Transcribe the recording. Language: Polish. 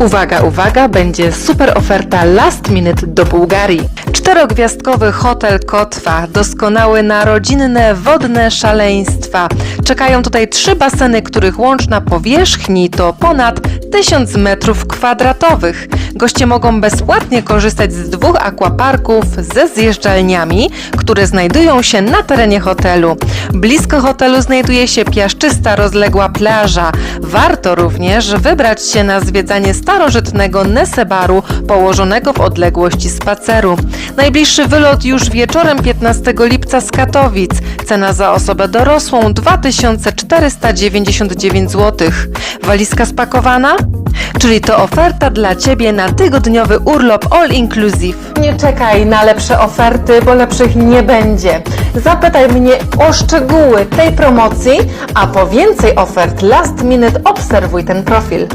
Uwaga, uwaga, będzie super oferta last minute do Bułgarii. Czterogwiazdkowy hotel Kotwa, doskonały na rodzinne wodne szaleństwa. Czekają tutaj trzy baseny, których łączna powierzchni to ponad 1000 metrów kwadratowych. Goście mogą bezpłatnie korzystać z dwóch akwaparków ze zjeżdżalniami, które znajdują się na terenie hotelu. Blisko hotelu znajduje się piaszczysta, rozległa plaża. Warto również wybrać się na zwiedzanie starożytnego Nesebaru położonego w odległości spaceru. Najbliższy wylot już wieczorem 15 lipca z Katowic. Cena za osobę dorosłą 2499 zł. Walizka spakowana? Czyli to oferta dla Ciebie na tygodniowy urlop all inclusive. Nie czekaj na lepsze oferty, bo lepszych nie będzie. Zapytaj mnie o szczegóły tej promocji, a po więcej ofert last minute obserwuj ten profil.